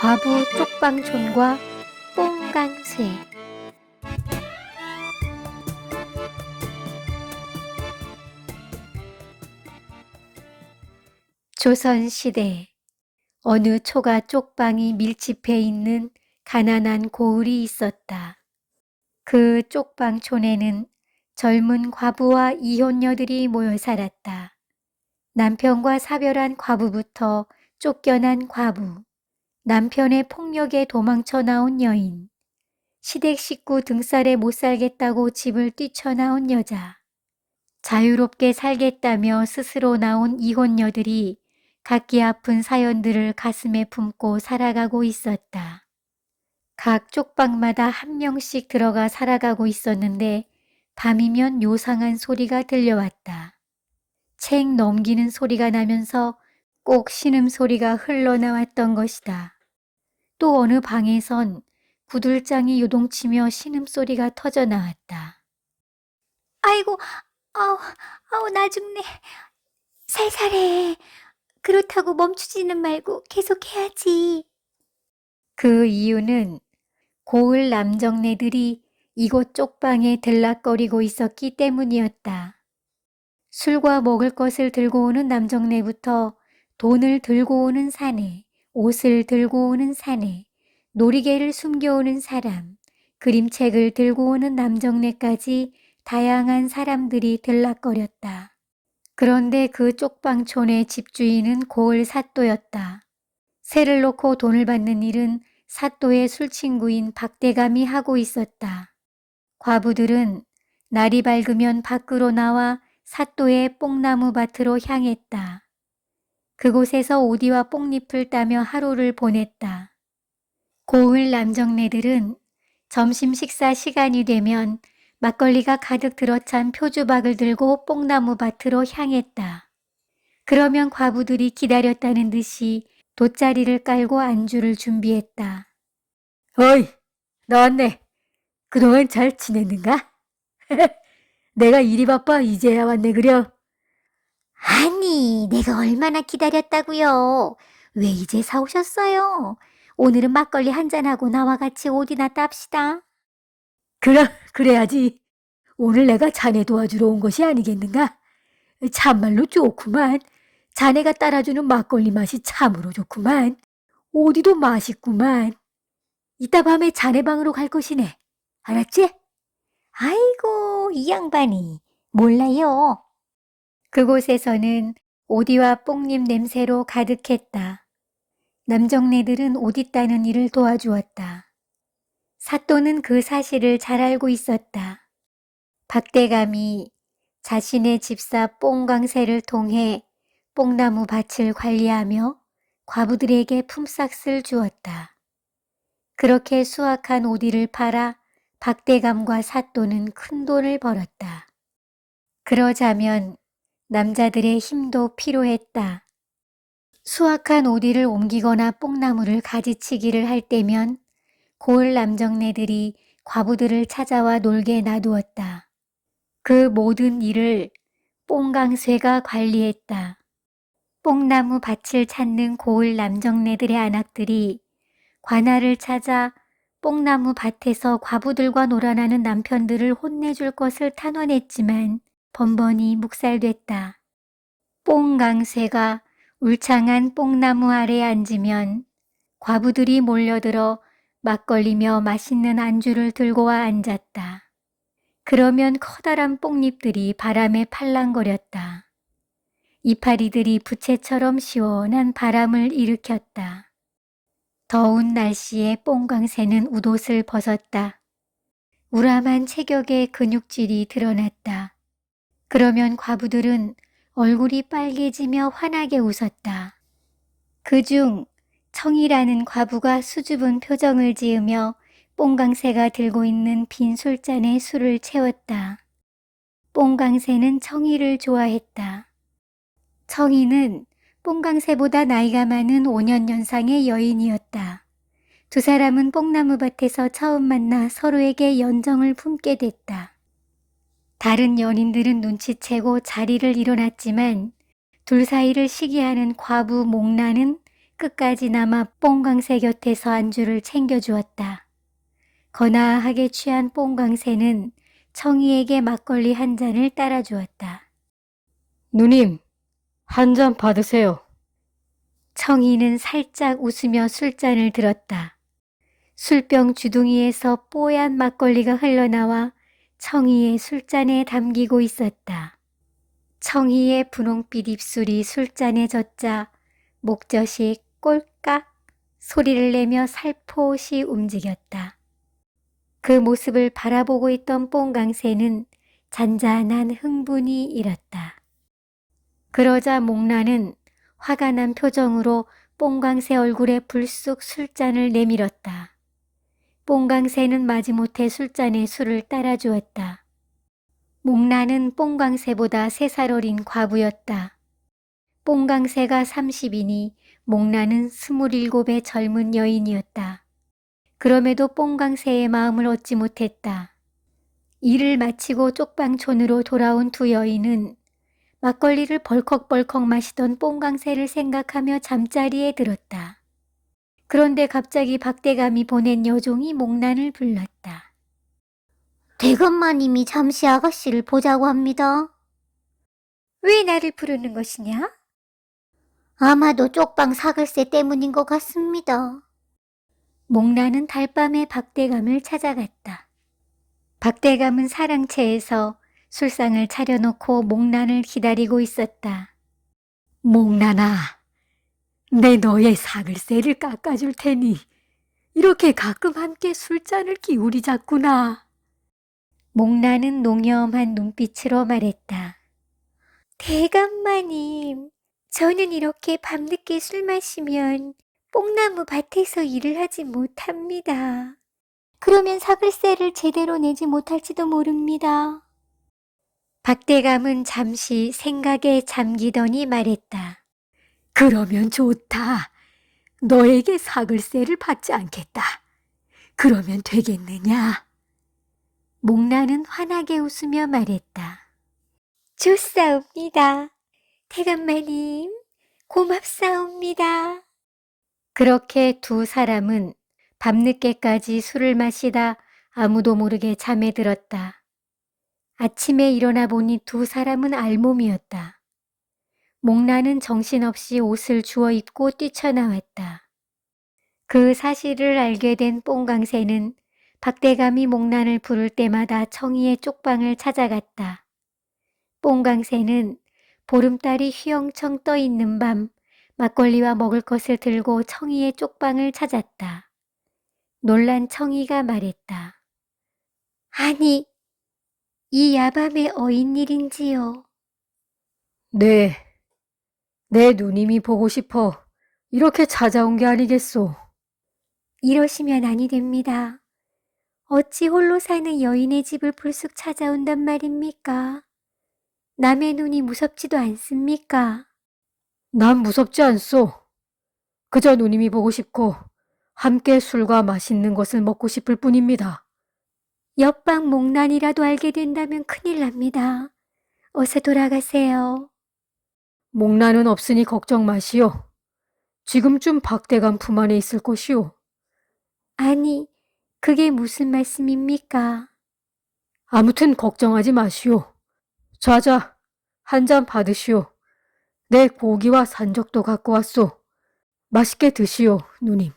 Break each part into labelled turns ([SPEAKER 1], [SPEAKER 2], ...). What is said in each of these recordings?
[SPEAKER 1] 과부 쪽방촌과 뽕강쇠 조선시대 어느 초가 쪽방이 밀집해 있는 가난한 고을이 있었다. 그 쪽방촌에는 젊은 과부와 이혼녀들이 모여 살았다. 남편과 사별한 과부부터 쫓겨난 과부, 남편의 폭력에 도망쳐 나온 여인, 시댁 식구 등살에 못 살겠다고 집을 뛰쳐나온 여자, 자유롭게 살겠다며 스스로 나온 이혼녀들이 각기 아픈 사연들을 가슴에 품고 살아가고 있었다. 각 쪽방마다 한 명씩 들어가 살아가고 있었는데 밤이면 요상한 소리가 들려왔다. 책 넘기는 소리가 나면서 꼭 신음소리가 흘러나왔던 것이다. 또 어느 방에선 구들장이 요동치며 신음소리가 터져 나왔다. 아이고, 아우, 아우, 나 죽네. 살살해. 그렇다고 멈추지는 말고 계속해야지. 그 이유는 고을 남정네들이 이곳 쪽방에 들락거리고 있었기 때문이었다. 술과 먹을 것을 들고 오는 남정네부터 돈을 들고 오는 사내, 옷을 들고 오는 사내, 놀이개를 숨겨오는 사람, 그림책을 들고 오는 남정네까지 다양한 사람들이 들락거렸다. 그런데 그 쪽방촌의 집주인은 고을 사또였다. 새를 놓고 돈을 받는 일은 사또의 술친구인 박대감이 하고 있었다. 과부들은 날이 밝으면 밖으로 나와 사또의 뽕나무 밭으로 향했다. 그곳에서 오디와 뽕잎을 따며 하루를 보냈다. 고을 남정네들은 점심 식사 시간이 되면 막걸리가 가득 들어찬 표주박을 들고 뽕나무 밭으로 향했다. 그러면 과부들이 기다렸다는 듯이 돗자리를 깔고 안주를 준비했다. 어이, 나왔네. 그동안 잘 지냈는가? 내가 일이 바빠 이제야 왔네 그려.
[SPEAKER 2] 아니, 내가 얼마나 기다렸다고요. 왜 이제 사오셨어요? 오늘은 막걸리 한잔하고 나와 같이 옷이나 땁시다.
[SPEAKER 1] 그래, 그래야지. 오늘 내가 자네 도와주러 온 것이 아니겠는가? 참말로 좋구만. 자네가 따라주는 막걸리 맛이 참으로 좋구만. 어디도 맛있구만. 이따 밤에 자네 방으로 갈 것이네. 알았지?
[SPEAKER 2] 아이고, 이 양반이 몰라요.
[SPEAKER 1] 그곳에서는 오디와 뽕잎 냄새로 가득했다. 남정네들은 오디 따는 일을 도와주었다. 사또는 그 사실을 잘 알고 있었다. 박대감이 자신의 집사 뽕광새를 통해 뽕나무 밭을 관리하며 과부들에게 품삯을 주었다. 그렇게 수확한 오디를 팔아 박대감과 사또는 큰 돈을 벌었다. 그러자면 남자들의 힘도 필요했다. 수확한 오디를 옮기거나 뽕나무를 가지치기를 할 때면 고을 남정네들이 과부들을 찾아와 놀게 놔두었다. 그 모든 일을 뽕강쇠가 관리했다. 뽕나무 밭을 찾는 고을 남정네들의 아낙들이 관아를 찾아 뽕나무 밭에서 과부들과 놀아나는 남편들을 혼내줄 것을 탄원했지만 번번이 묵살됐다. 뽕강쇠가 울창한 뽕나무 아래 앉으면 과부들이 몰려들어 막걸리며 맛있는 안주를 들고 와 앉았다. 그러면 커다란 뽕잎들이 바람에 팔랑거렸다. 이파리들이 부채처럼 시원한 바람을 일으켰다. 더운 날씨에 뽕광새는 웃옷을 벗었다. 우람한 체격의 근육질이 드러났다. 그러면 과부들은 얼굴이 빨개지며 환하게 웃었다. 그중 청이라는 과부가 수줍은 표정을 지으며 뽕강새가 들고 있는 빈 술잔에 술을 채웠다. 뽕강새는 청이를 좋아했다. 청이는 뽕강새보다 나이가 많은 5년 연상의 여인이었다. 두 사람은 뽕나무 밭에서 처음 만나 서로에게 연정을 품게 됐다. 다른 연인들은 눈치채고 자리를 일어났지만 둘 사이를 시기하는 과부 목란은 끝까지 남아 뽕강새 곁에서 안주를 챙겨주었다. 거나하게 취한 뽕강새는 청이에게 막걸리 한 잔을 따라주었다.
[SPEAKER 3] 누님, 한 잔 받으세요.
[SPEAKER 1] 청이는 살짝 웃으며 술잔을 들었다. 술병 주둥이에서 뽀얀 막걸리가 흘러나와 청이의 술잔에 담기고 있었다. 청이의 분홍빛 입술이 술잔에 젖자 목젖이 꼴깍 소리를 내며 살포시 움직였다. 그 모습을 바라보고 있던 뽕강새는 잔잔한 흥분이 일었다. 그러자 목나는 화가 난 표정으로 뽕강새 얼굴에 불쑥 술잔을 내밀었다. 뽕강새는 마지못해 술잔에 술을 따라주었다. 목나는 뽕강새보다 세 살 어린 과부였다. 뽕강새가 30이니 목나는 27의 젊은 여인이었다. 그럼에도 뽕강새의 마음을 얻지 못했다. 일을 마치고 쪽방촌으로 돌아온 두 여인은 막걸리를 벌컥벌컥 마시던 뽕강새를 생각하며 잠자리에 들었다. 그런데 갑자기 박대감이 보낸 여종이 목난을 불렀다. 대감마님이 잠시 아가씨를 보자고 합니다. 왜 나를 부르는 것이냐? 아마도 쪽방 사글세 때문인 것 같습니다. 목나는 달밤에 박대감을 찾아갔다. 박대감은 사랑채에서 술상을 차려놓고 목난을 기다리고 있었다.
[SPEAKER 3] 목나나, 내 너의 사글세를 깎아줄 테니 이렇게 가끔 함께 술잔을 기울이자꾸나.
[SPEAKER 1] 목나는 농염한 눈빛으로 말했다. 대감마님, 저는 이렇게 밤늦게 술 마시면 뽕나무 밭에서 일을 하지 못합니다. 그러면 사글세를 제대로 내지 못할지도 모릅니다. 박대감은 잠시 생각에 잠기더니 말했다.
[SPEAKER 3] 그러면 좋다. 너에게 사글세를 받지 않겠다. 그러면 되겠느냐?
[SPEAKER 1] 목나는 환하게 웃으며 말했다. 좋사옵니다. 대감마님, 고맙사옵니다. 그렇게 두 사람은 밤늦게까지 술을 마시다 아무도 모르게 잠에 들었다. 아침에 일어나 보니 두 사람은 알몸이었다. 목나는 정신없이 옷을 주워 입고 뛰쳐나왔다. 그 사실을 알게 된 뽕강새는 박대감이 목난을 부를 때마다 청이의 쪽방을 찾아갔다. 뽕강새는 보름달이 휘영청 떠 있는 밤 막걸리와 먹을 것을 들고 청이의 쪽방을 찾았다. 놀란 청이가 말했다. 아니, 이 야밤에 어인 일인지요?
[SPEAKER 3] 네, 내 누님이 보고 싶어 이렇게 찾아온 게 아니겠소.
[SPEAKER 1] 이러시면 아니 됩니다. 어찌 홀로 사는 여인의 집을 불쑥 찾아온단 말입니까? 남의 눈이 무섭지도 않습니까?
[SPEAKER 3] 난 무섭지 않소. 그저 누님이 보고 싶고 함께 술과 맛있는 것을 먹고 싶을 뿐입니다.
[SPEAKER 1] 옆방 목난이라도 알게 된다면 큰일 납니다. 어서 돌아가세요.
[SPEAKER 3] 목나는 없으니 걱정 마시오. 지금쯤 박대감 품 안에 있을 것이오.
[SPEAKER 1] 아니, 그게 무슨 말씀입니까?
[SPEAKER 3] 아무튼 걱정하지 마시오. 자자, 한 잔 받으시오. 내 고기와 산적도 갖고 왔소. 맛있게 드시오, 누님.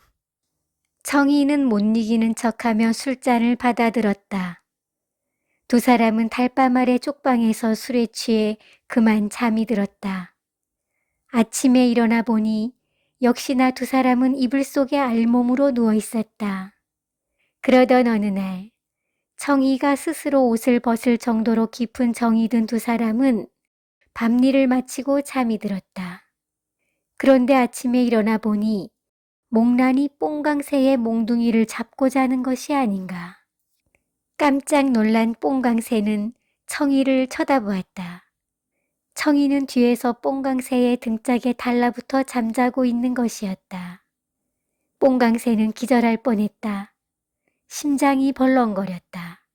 [SPEAKER 1] 청이는 못 이기는 척하며 술잔을 받아들었다. 두 사람은 달밤 아래 쪽방에서 술에 취해 그만 잠이 들었다. 아침에 일어나 보니 역시나 두 사람은 이불 속에 알몸으로 누워 있었다. 그러던 어느 날 청이가 스스로 옷을 벗을 정도로 깊은 정이 든 두 사람은 밤일을 마치고 잠이 들었다. 그런데 아침에 일어나 보니 목란이 뽕강새의 몽둥이를 잡고 자는 것이 아닌가. 깜짝 놀란 뽕강새는 청이를 쳐다보았다. 청이는 뒤에서 뽕강새의 등짝에 달라붙어 잠자고 있는 것이었다. 뽕강새는 기절할 뻔했다. 심장이 벌렁거렸다.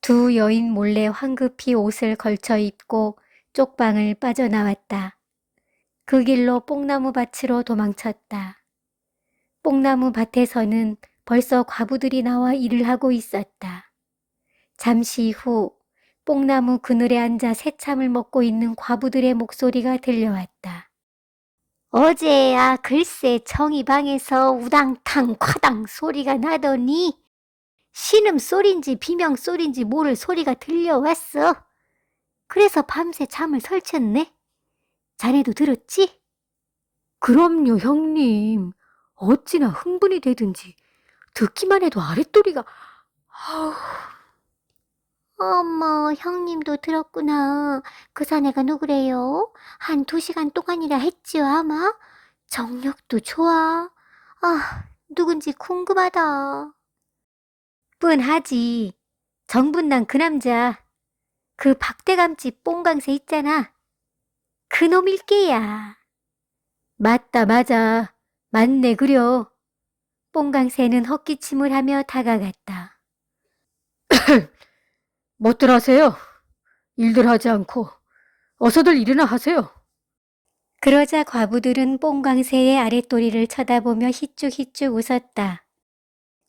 [SPEAKER 1] 두 여인 몰래 황급히 옷을 걸쳐 입고 쪽방을 빠져나왔다. 그 길로 뽕나무 밭으로 도망쳤다. 뽕나무 밭에서는 벌써 과부들이 나와 일을 하고 있었다. 잠시 후 뽕나무 그늘에 앉아 새참을 먹고 있는 과부들의 목소리가 들려왔다. 어제야 글쎄 정이 방에서 우당탕 과당 소리가 나더니 신음 소린지 비명 소린지 모를 소리가 들려왔어. 그래서 밤새 잠을 설쳤네. 자네도 들었지?
[SPEAKER 3] 그럼요, 형님. 어찌나 흥분이 되든지 듣기만 해도 아랫도리가 아우,
[SPEAKER 1] 어머, 형님도 들었구나. 그 사내가 누구래요? 한 두 시간 동안이라 했지요, 아마? 정력도 좋아. 아, 누군지 궁금하다. 뻔하지. 정분난 그 남자. 그 박대감집 뽕강새 있잖아. 그놈일 게야. 맞다, 맞아. 맞네, 그려. 뽕강새는 헛기침을 하며 다가갔다.
[SPEAKER 3] 못들 하세요. 일들 하지 않고 어서들 일이나 하세요.
[SPEAKER 1] 그러자 과부들은 뽕광새의 아랫도리를 쳐다보며 희쭉희쭉 웃었다.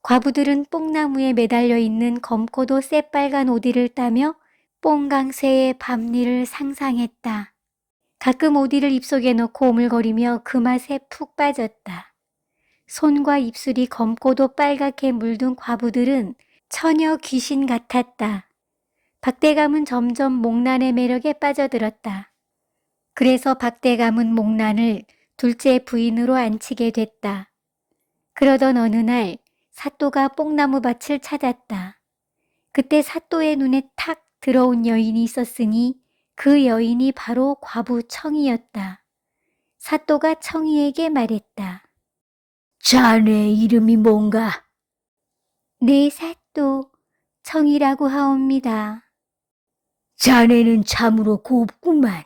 [SPEAKER 1] 과부들은 뽕나무에 매달려 있는 검고도 새빨간 오디를 따며 뽕강새의 밤일을 상상했다. 가끔 오디를 입속에 넣고 오물거리며 그 맛에 푹 빠졌다. 손과 입술이 검고도 빨갛게 물든 과부들은 처녀 귀신 같았다. 박대감은 점점 목란의 매력에 빠져들었다. 그래서 박대감은 목란을 둘째 부인으로 앉히게 됐다. 그러던 어느 날 사또가 뽕나무 밭을 찾았다. 그때 사또의 눈에 탁 들어온 여인이 있었으니 그 여인이 바로 과부 청이었다. 사또가 청이에게 말했다.
[SPEAKER 3] 자네 이름이 뭔가?
[SPEAKER 1] 네 사또, 청이라고 하옵니다.
[SPEAKER 3] 자네는 참으로 곱구만.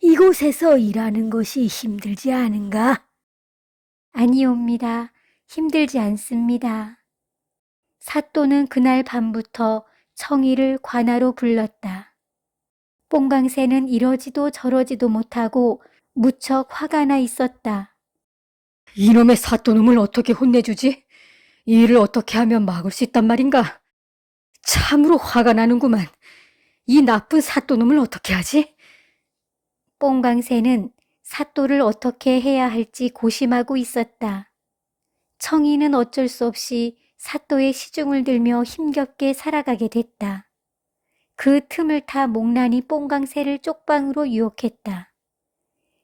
[SPEAKER 3] 이곳에서 일하는 것이 힘들지 않은가?
[SPEAKER 1] 아니옵니다. 힘들지 않습니다. 사또는 그날 밤부터 청이를 관하로 불렀다. 뽕강새는 이러지도 저러지도 못하고 무척 화가 나 있었다.
[SPEAKER 3] 이놈의 사또놈을 어떻게 혼내주지? 이 일을 어떻게 하면 막을 수 있단 말인가? 참으로 화가 나는구만. 이 나쁜 사또놈을 어떻게 하지?
[SPEAKER 1] 뽕강새는 사또를 어떻게 해야 할지 고심하고 있었다. 청이는 어쩔 수 없이 사또의 시중을 들며 힘겹게 살아가게 됐다. 그 틈을 타 목란이 뽕강새를 쪽방으로 유혹했다.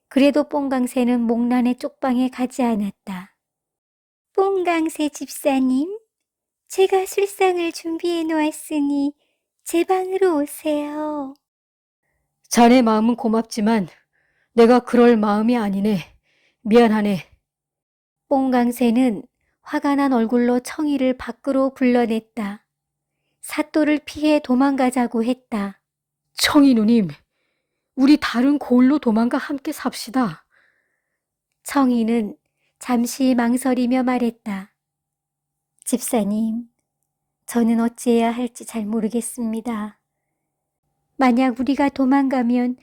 [SPEAKER 1] 그래도 뽕강새는 목란의 쪽방에 가지 않았다. 뽕강새 집사님, 제가 술상을 준비해 놓았으니 제 방으로 오세요.
[SPEAKER 3] 자네 마음은 고맙지만 내가 그럴 마음이 아니네. 미안하네.
[SPEAKER 1] 뽕강새는 화가 난 얼굴로 청이를 밖으로 불러냈다. 사또를 피해 도망가자고 했다.
[SPEAKER 3] 청이 누님, 우리 다른 고을로 도망가 함께 삽시다.
[SPEAKER 1] 청이는 잠시 망설이며 말했다. 집사님, 저는 어찌해야 할지 잘 모르겠습니다. 만약 우리가 도망가면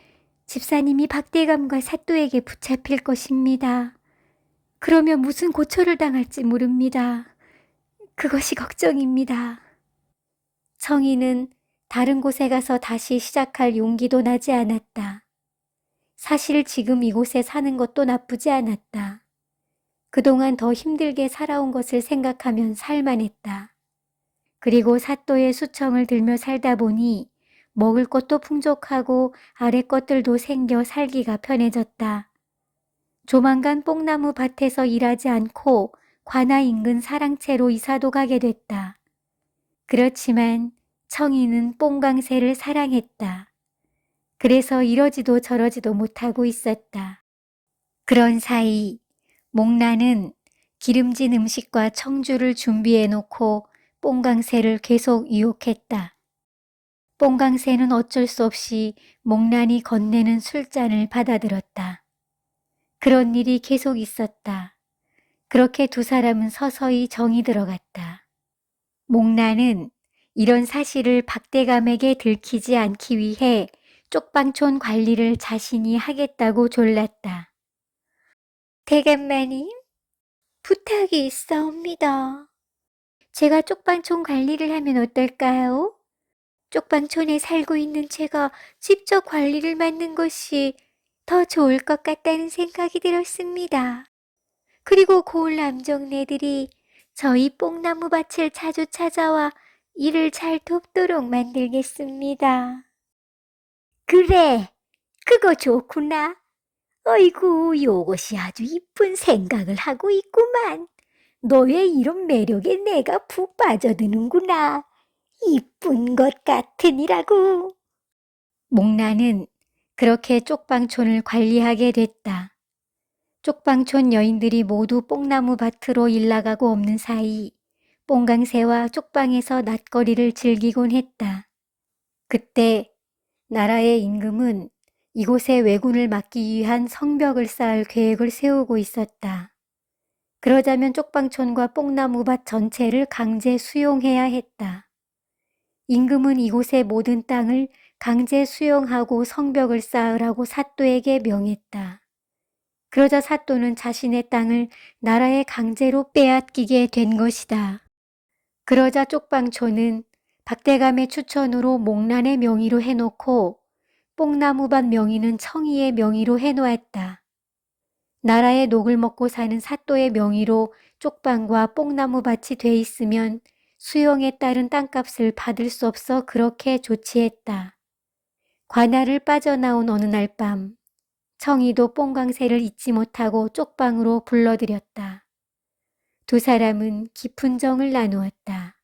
[SPEAKER 1] 집사님이 박대감과 사또에게 붙잡힐 것입니다. 그러면 무슨 고초를 당할지 모릅니다. 그것이 걱정입니다. 청이는 다른 곳에 가서 다시 시작할 용기도 나지 않았다. 사실 지금 이곳에 사는 것도 나쁘지 않았다. 그동안 더 힘들게 살아온 것을 생각하면 살만했다. 그리고 사또의 수청을 들며 살다 보니 먹을 것도 풍족하고 아래 것들도 생겨 살기가 편해졌다. 조만간 뽕나무 밭에서 일하지 않고 관아 인근 사랑채로 이사도 가게 됐다. 그렇지만 청이는 뽕강새를 사랑했다. 그래서 이러지도 저러지도 못하고 있었다. 그런 사이 목란은 기름진 음식과 청주를 준비해 놓고 뽕강새를 계속 유혹했다. 뽕강새는 어쩔 수 없이 목란이 건네는 술잔을 받아들었다. 그런 일이 계속 있었다. 그렇게 두 사람은 서서히 정이 들어갔다. 목란은 이런 사실을 박대감에게 들키지 않기 위해 쪽방촌 관리를 자신이 하겠다고 졸랐다. 대감마님, 부탁이 있사옵니다. 제가 쪽방촌 관리를 하면 어떨까요? 쪽방촌에 살고 있는 제가 직접 관리를 맡는 것이 더 좋을 것 같다는 생각이 들었습니다. 그리고 고을 남정네들이 저희 뽕나무 밭을 자주 찾아와 일을 잘 돕도록 만들겠습니다. 그래, 그거 좋구나. 어이구, 요것이 아주 이쁜 생각을 하고 있구만. 너의 이런 매력에 내가 푹 빠져드는구나. 이쁜 것 같으니라고. 목나는 그렇게 쪽방촌을 관리하게 됐다. 쪽방촌 여인들이 모두 뽕나무 밭으로 일나가고 없는 사이 뽕강새와 쪽방에서 낮거리를 즐기곤 했다. 그때 나라의 임금은 이곳에 왜군을 막기 위한 성벽을 쌓을 계획을 세우고 있었다. 그러자면 쪽방촌과 뽕나무밭 전체를 강제 수용해야 했다. 임금은 이곳의 모든 땅을 강제 수용하고 성벽을 쌓으라고 사또에게 명했다. 그러자 사또는 자신의 땅을 나라에 강제로 빼앗기게 된 것이다. 그러자 쪽방촌은 박대감의 추천으로 목란의 명의로 해놓고 뽕나무밭 명의는 청이의 명의로 해놓았다. 나라의 녹을 먹고 사는 사또의 명의로 쪽방과 뽕나무밭이 돼 있으면 수용에 따른 땅값을 받을 수 없어 그렇게 조치했다. 관할을 빠져나온 어느 날 밤, 청이도 뽕강새를 잊지 못하고 쪽방으로 불러들였다. 두 사람은 깊은 정을 나누었다.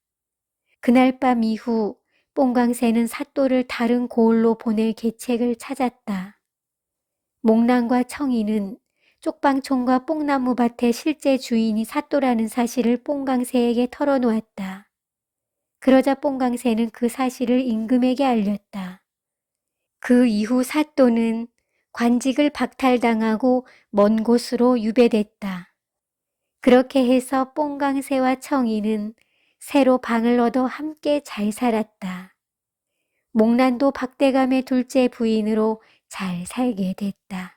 [SPEAKER 1] 그날 밤 이후 뽕강새는 사또를 다른 고을로 보낼 계책을 찾았다. 목란과 청이는 쪽방촌과 뽕나무밭의 실제 주인이 사또라는 사실을 뽕강새에게 털어놓았다. 그러자 뽕강새는 그 사실을 임금에게 알렸다. 그 이후 사또는 관직을 박탈당하고 먼 곳으로 유배됐다. 그렇게 해서 뽕강새와 청이는 새로 방을 얻어 함께 잘 살았다. 목란도 박대감의 둘째 부인으로 잘 살게 됐다.